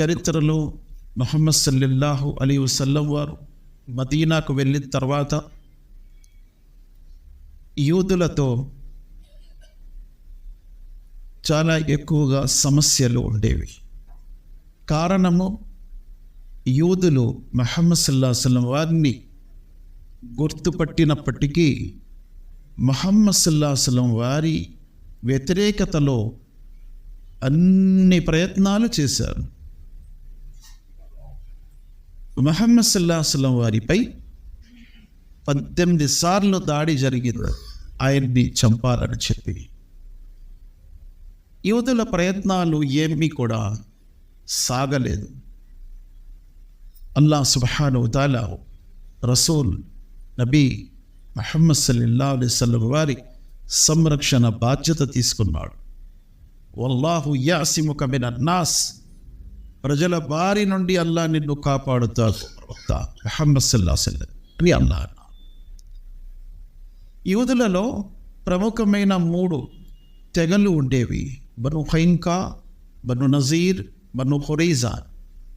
చరిత్రలో మొహమ్మద్ సల్లెల్లాహు అలీ వసల్లం వారు మదీనాకు వెళ్ళిన తర్వాత యూదులతో చాలా ఎక్కువగా సమస్యలు ఉండేవి. కారణము యూదులు మహమ్మద్ సల్లా వారిని గుర్తుపట్టినప్పటికీ మహమ్మద్ సల్లా వారి వ్యతిరేకతలో అన్ని ప్రయత్నాలు చేశారు. మహమ్మద్ సల్లా వారిపై పద్దెనిమిది సార్లు దాడి జరిగింది. ఆయన్ని చంపాలని చెప్పి. యువతుల ప్రయత్నాలు ఏమీ కూడా సాగలేదు. అల్లా సుబ్హాను ఉదాలా రసూల్ నబీ మహమ్మద్ సల్లా అలైవల్లం వారి సంరక్షణ బాధ్యత తీసుకున్నాడు. వల్లాహు యాసిముఖమిన నాస్ ప్రజల బారి నుండి అల్లా నిన్ను కాపాడుతాడు. ప్రవక్త మహమ్మద్ సల్లా అని అల్లా. యూదులలో ప్రముఖమైన మూడు తెగలు ఉండేవి. బను హైంకా బను నజీర్ బను హొరీజా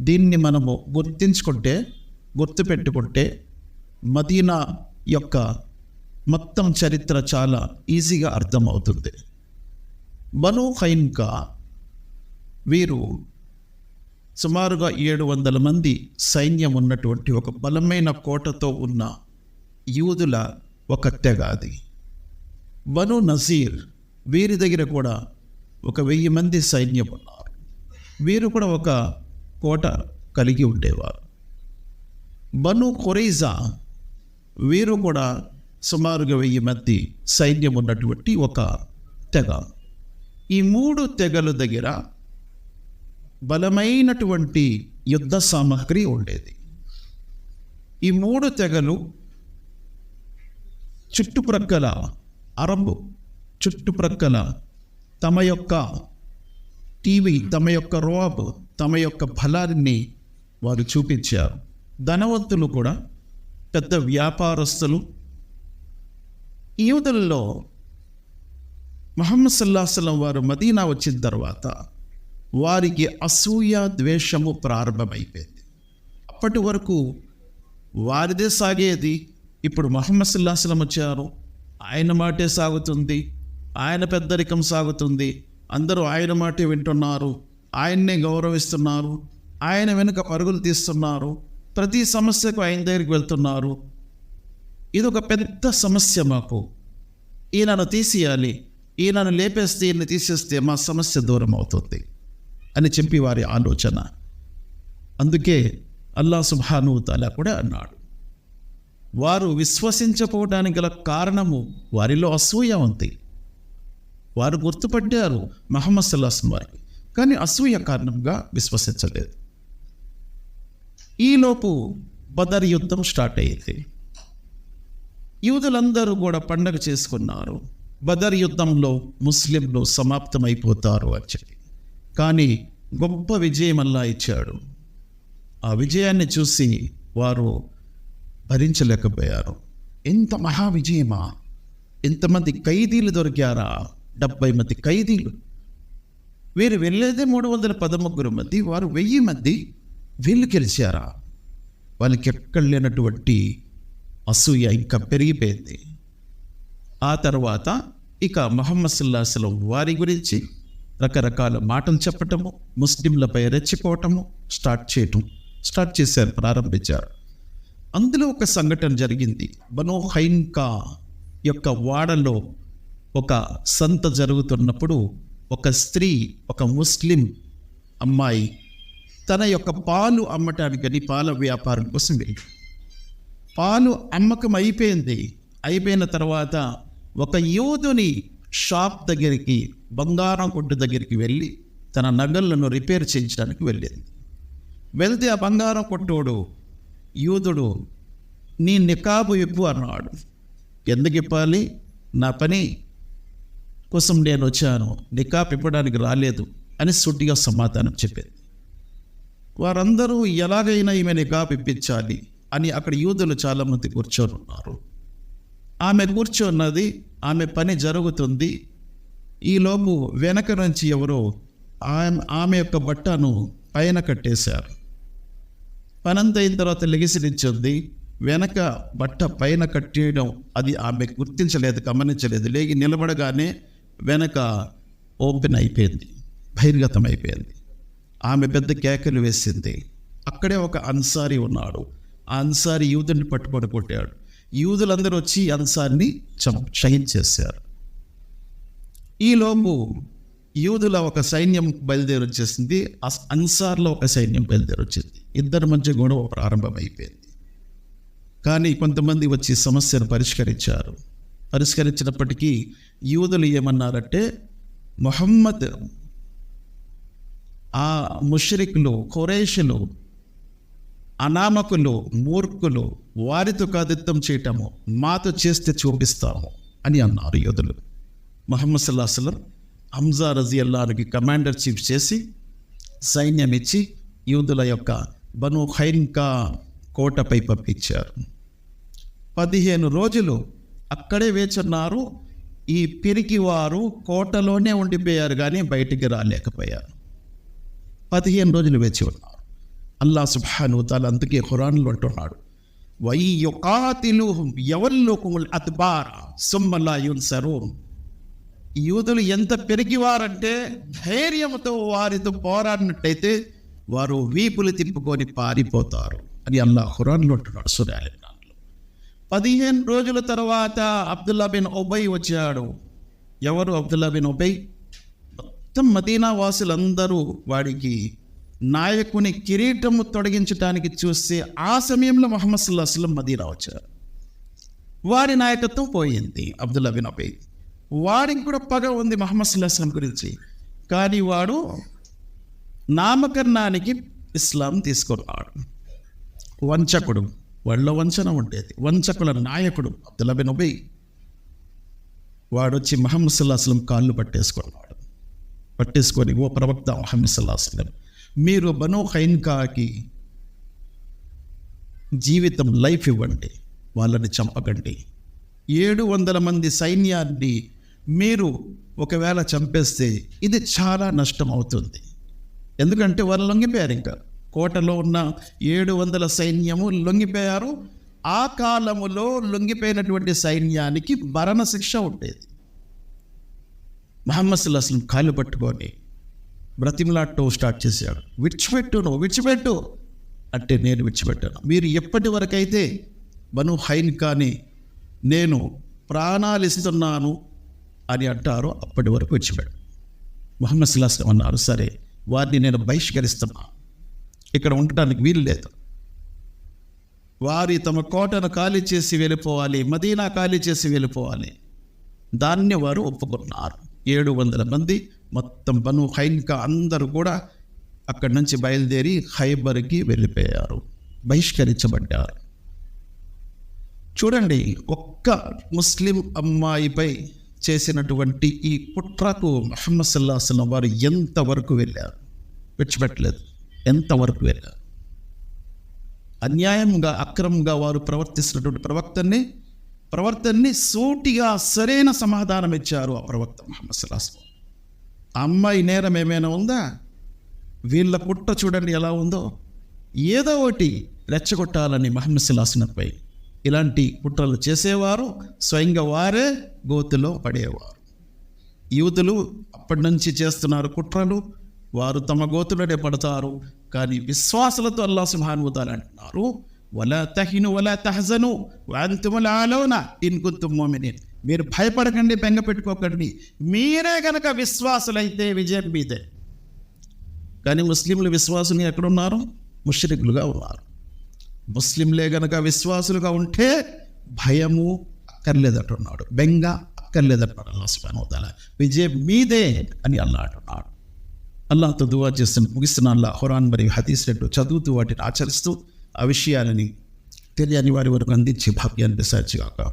దీన్ని మనము గుర్తించుకుంటే గుర్తుపెట్టుకుంటే మదీనా యొక్క మొత్తం చరిత్ర చాలా ఈజీగా అర్థమవుతుంది. బను హైన్కా వీరు సుమారుగా ఏడు వందల మంది సైన్యం ఉన్నటువంటి ఒక బలమైన కోటతో ఉన్న యూదుల ఒక తెగ అది. బను నజీర్ వీరి దగ్గర కూడా ఒక వెయ్యి మంది సైన్యం ఉన్నారు. వీరు కూడా ఒక కోట కలిగి ఉండేవారు. బను కొరైజా వీరు కూడా సుమారుగా వెయ్యి మంది సైన్యం ఉన్నటువంటి ఒక తెగ. ఈ మూడు తెగల దగ్గర బలమైనటువంటి యుద్ధ సామగ్రి ఉండేది. ఈ మూడు తెగలు చుట్టుప్రక్కల అరబ్ చుట్టుప్రక్కల తమ యొక్క టీవీ తమ యొక్క రోబ్ తమ యొక్క బలాన్ని వారు చూపించారు. ధనవంతులు కూడా పెద్ద వ్యాపారస్తులు. ఈ యూదులలో మహమ్మద్ సల్లాహసలం వారు మదీనా వచ్చిన తర్వాత వారికి అసూయ ద్వేషము ప్రారంభమైపోయింది. అప్పటి వరకు వారిదే సాగేది. ఇప్పుడు మహమ్మద్ సల్లాహసలం వచ్చారు. ఆయన మాటే సాగుతుంది. ఆయన పెద్దరికం సాగుతుంది. అందరూ ఆయన మాటే వింటున్నారు. ఆయన్నే గౌరవిస్తున్నారు. ఆయన వెనుక పరుగులు తీస్తున్నారు. ప్రతి సమస్యకు ఆయన దగ్గరికి వెళ్తున్నారు. ఇది ఒక పెద్ద సమస్య మాకు. ఈయనను తీసేయాలి. ఈయనను లేపేస్తే ఈయన తీసేస్తే మా సమస్య దూరం అవుతుంది అని చెప్పి వారి ఆలోచన. అందుకే అల్లా సుబ్హాను కూడా అన్నాడు. వారు విశ్వసించకపోవడానికి గల కారణము వారిలో అసూయ ఉంది. వారు గుర్తుపట్టారు మహమ్మద్ సల్లాహం వారికి. కానీ అసూయ కారణంగా విశ్వసించలేదు. ఈలోపు బదర్ యుద్ధం స్టార్ట్ అయ్యింది. యూదులందరూ కూడా పండగ చేసుకున్నారు. బదర్ యుద్ధంలో ముస్లింలు సమాప్తమైపోతారు అని చెప్పి. కానీ గొప్ప విజయం అల్లా ఇచ్చాడు. ఆ విజయాన్ని చూసి వారు భరించలేకపోయారు. ఎంత మహా విజయమా! ఎంతమంది ఖైదీలు దొరికారా! డెబ్బై మంది ఖైదీలు! వీరు వెళ్ళేదే మూడు వందల పదముగ్గురు మంది వారు వెయ్యి మంది వీళ్ళు గెలిచారా! వాళ్ళకి ఎక్కడ లేనటువంటి అసూయ ఇంకా పెరిగిపోయింది. ఆ తర్వాత ఇక మొహమ్మద్ సుల్లాహసలం వారి గురించి రకరకాల మాటలు చెప్పటము ముస్లింలపై రెచ్చిపోవటము స్టార్ట్ చేయటం స్టార్ట్ చేశారు ప్రారంభించారు. అందులో ఒక సంఘటన జరిగింది. బనో హైన్కా యొక్క వాడలో ఒక సంత జరుగుతున్నప్పుడు ఒక స్త్రీ ఒక ముస్లిం అమ్మాయి తన యొక్క పాలు అమ్మటానికని పాల వ్యాపారం కోసం వెళ్ళి పాలు అమ్మకం అయిపోయింది. అయిపోయిన తర్వాత ఒక యోధుని షాప్ దగ్గరికి బంగారం కొట్టు దగ్గరికి వెళ్ళి తన నగలను రిపేర్ చేయించడానికి వెళ్ళింది. వెళ్తే ఆ బంగారం కొట్టోడు యూదుడు నీ నికాబు ఇప్పు అన్నాడు. ఎందుకు ఇప్పాలి నా పని కోసం నేను వచ్చాను. నికాబ్ ఇప్పడానికి రాలేదు అని సుట్టిగా సమాధానం చెప్పింది. వారందరూ ఎలాగైనా ఈమె నికాబ్ ఇప్పించాలి అని అక్కడ యూదులు చాలామంది కూర్చొని ఉన్నారు ఆమె కూర్చున్నది ఆమె పని జరుగుతుంది. ఈలోపు వెనక నుంచి ఎవరో ఆమె ఆమె యొక్క బట్టను పైన కట్టేశారు. పనంత అయిన తర్వాత లెగిసి వెనక బట్ట పైన కట్టేయడం అది ఆమె గుర్తించలేదు గమనించలేదు. లేగి నిలబడగానే వెనక ఓపెన్ అయిపోయింది బహిర్గతం అయిపోయింది. ఆమె పెద్ద కేకలు వేసింది. అక్కడే ఒక అన్సారీ ఉన్నాడు. ఆ అన్సారీ యూదుని పట్టుబడి కొట్టాడు. యూదులందరూ వచ్చి అంశాన్ని అన్సార్ని చేశారు. ఈలోపు యూదుల ఒక సైన్యం బయలుదేరి వచ్చేసింది. అన్సార్లో ఒక సైన్యం బయలుదేరి వచ్చింది. ఇద్దరి మధ్య గొడవ ప్రారంభమైపోయింది. కానీ కొంతమంది వచ్చి సమస్యను పరిష్కరించారు. పరిష్కరించినప్పటికీ యూదులు ఏమన్నారంటే మొహమ్మద్ ఆ ముషరిక్లు ఖురేషులు అనామకులు మూర్ఖులు వారితో కాదిత్తం చేయటము మాతో చేస్తే చూపిస్తాము అని అన్నారు యోధులు. మహమ్మద్ సల్లాహం హంజా రజీ అల్లానికి కమాండర్ చీఫ్ చేసి సైన్యం ఇచ్చి యూదుల యొక్క బను ఖైన్కా కోటపై పంపించారు. పదిహేను రోజులు అక్కడే వేచున్నారు. ఈ పిరికి వారు కోటలోనే ఉండిపోయారు కానీ బయటికి రాలేకపోయారు. పదిహేను రోజులు వేచి ఉన్నారు. అల్లా సుబ్హాను తాలా అందుకే ఖురాన్లు అంటున్నాడు. వై యుకాతిలుహుం యవల్లుకుముల్ అద్బార సుమ్మలా యున్సరూన్. యూదులు ఎంత పెరిగివారంటే ధైర్యంతో వారితో పోరాడినట్టయితే వారు వీపులు తిప్పుకొని పారిపోతారు అని అల్లా ఖురాన్లు అంటున్నాడు సురాలి పదిహేను రోజుల తర్వాత అబ్దుల్లా బిన్ ఒబై వచ్చాడు. ఎవరు అబ్దుల్లా బిన్ ఒబై మొత్తం మదీనా వాసులందరూ వాడికి నాయకుని కిరీటము తొలగించడానికి చూస్తే ఆ సమయంలో మొహమ్మద్ సల్లాహ్ అస్లం మదీనా వచ్చారు వారి నాయకత్వం పోయింది అబ్దుల్ అబిన్ అబై. వాడికి కూడా పగ ఉంది మహమ్మద్ సల్లాహ్ అస్లం గురించి. కానీ వాడు నామకరణానికి ఇస్లాం తీసుకున్నాడు వంచకుడు వాళ్ళ వంచన ఉండేది. వంచకుల నాయకుడు అబ్దుల్ అబిన్ ఉబై వాడు వచ్చి మహమ్మద్ సల్లాహ్ అస్లం కాళ్ళు పట్టేసుకున్నాడు. పట్టేసుకొని ఓ ప్రవక్త మహమ్మద్ సల్లాహ్ అస్లం మీరు బను ఖైన్కాకి జీవితం లైఫ్ ఇవ్వండి వాళ్ళని చంపకండి. ఏడు వందల మంది సైన్యాన్ని మీరు ఒకవేళ చంపేస్తే ఇది చాలా నష్టం అవుతుంది ఎందుకంటే వాళ్ళు లొంగిపోయారు ఇంకా. కోటలో ఉన్న ఏడు వందల సైన్యము లొంగిపోయారు. ఆ కాలములో లొంగిపోయినటువంటి సైన్యానికి మరణ శిక్ష ఉండేది. మహమ్మద్ సుల్లాహం కాలు పట్టుకొని బ్రతిమలాటో స్టార్ట్ చేశాడు. విడిచిపెట్టును విడిచిపెట్టు అంటే నేను విడిచిపెట్టాను. మీరు ఎప్పటి వరకైతే బను హైన్ కానీ నేను ప్రాణాలు ఇస్తున్నాను అని అంటారో అప్పటి వరకు విడిచిపెట్టు. మొహమ్మద్ సుల్లాహం అన్నారు సరే వారిని నేను బహిష్కరిస్తున్నాను ఇక్కడ ఉండటానికి వీలు లేదు. వారి తమ కోటను ఖాళీ చేసి వెళ్ళిపోవాలి మదీనా ఖాళీ చేసి వెళ్ళిపోవాలి. దాన్ని వారు ఒప్పుకున్నారు. ఏడు వందల మంది మొత్తం బను హైన్కా అందరూ కూడా అక్కడి నుంచి బయలుదేరి ఖైబర్కి వెళ్ళిపోయారు. బహిష్కరించబడ్డారు. చూడండి ఒక్క ముస్లిం అమ్మాయిపై చేసినటువంటి ఈ కుట్రకు మహమ్మద్ సల్లాహం వారు ఎంతవరకు వెళ్ళారు? విడిచిపెట్టలేదు. ఎంతవరకు వెళ్ళారు? అన్యాయంగా అక్రమంగా వారు ప్రవర్తిస్తున్నటువంటి ప్రవక్తని ప్రవర్తన్ని సూటిగా సరైన సమాధానం ఇచ్చారు ఆ ప్రవక్త మహమ్మద్ సల్లాహం అమ్మాయి నేరం ఏమైనా ఉందా? వీళ్ళ పుట్ట చూడండి ఎలా ఉందో. ఏదో ఒకటి రెచ్చగొట్టాలని మహమ్మద్ ఇలాంటి కుట్రలు చేసేవారు స్వయంగా వారే గోతులో పడేవారు. యువతులు అప్పటి నుంచి చేస్తున్నారు కుట్రలు వారు తమ గోతులనే పడతారు కానీ విశ్వాసులతో అల్లా సుభానుభూతాలు అంటున్నారు వల తహిను వల తహజను వాంతుముల ఆలోన ఇన్ కుంతుం మోమినిన్. మీరు భయపడకండి బెంగ పెట్టుకోకండి. మీరే కనుక విశ్వాసులైతే విజయం మీదే. కానీ ముస్లింలు విశ్వాసులు ఎక్కడున్నారు? ముషరికులుగా ఉన్నారు. ముస్లింలే గనక విశ్వాసులుగా ఉంటే భయము అక్కర్లేదంటున్నాడు బెంగ అక్కర్లేదంటున్నాడు అల్లా సుబానోతాల విజయం మీదే అని అల్లా అంటున్నాడు. అల్లాహతో దువా చేస్తున్న ముగిస్తున్న అల్లా హురాన్ మరియు హదీస్ రెండు చదువుతూ వాటిని ఆచరిస్తూ ఆ విషయాలని తెలియని వారి వరకు అందించే భాగ్యాన్ని దిశాచిగాక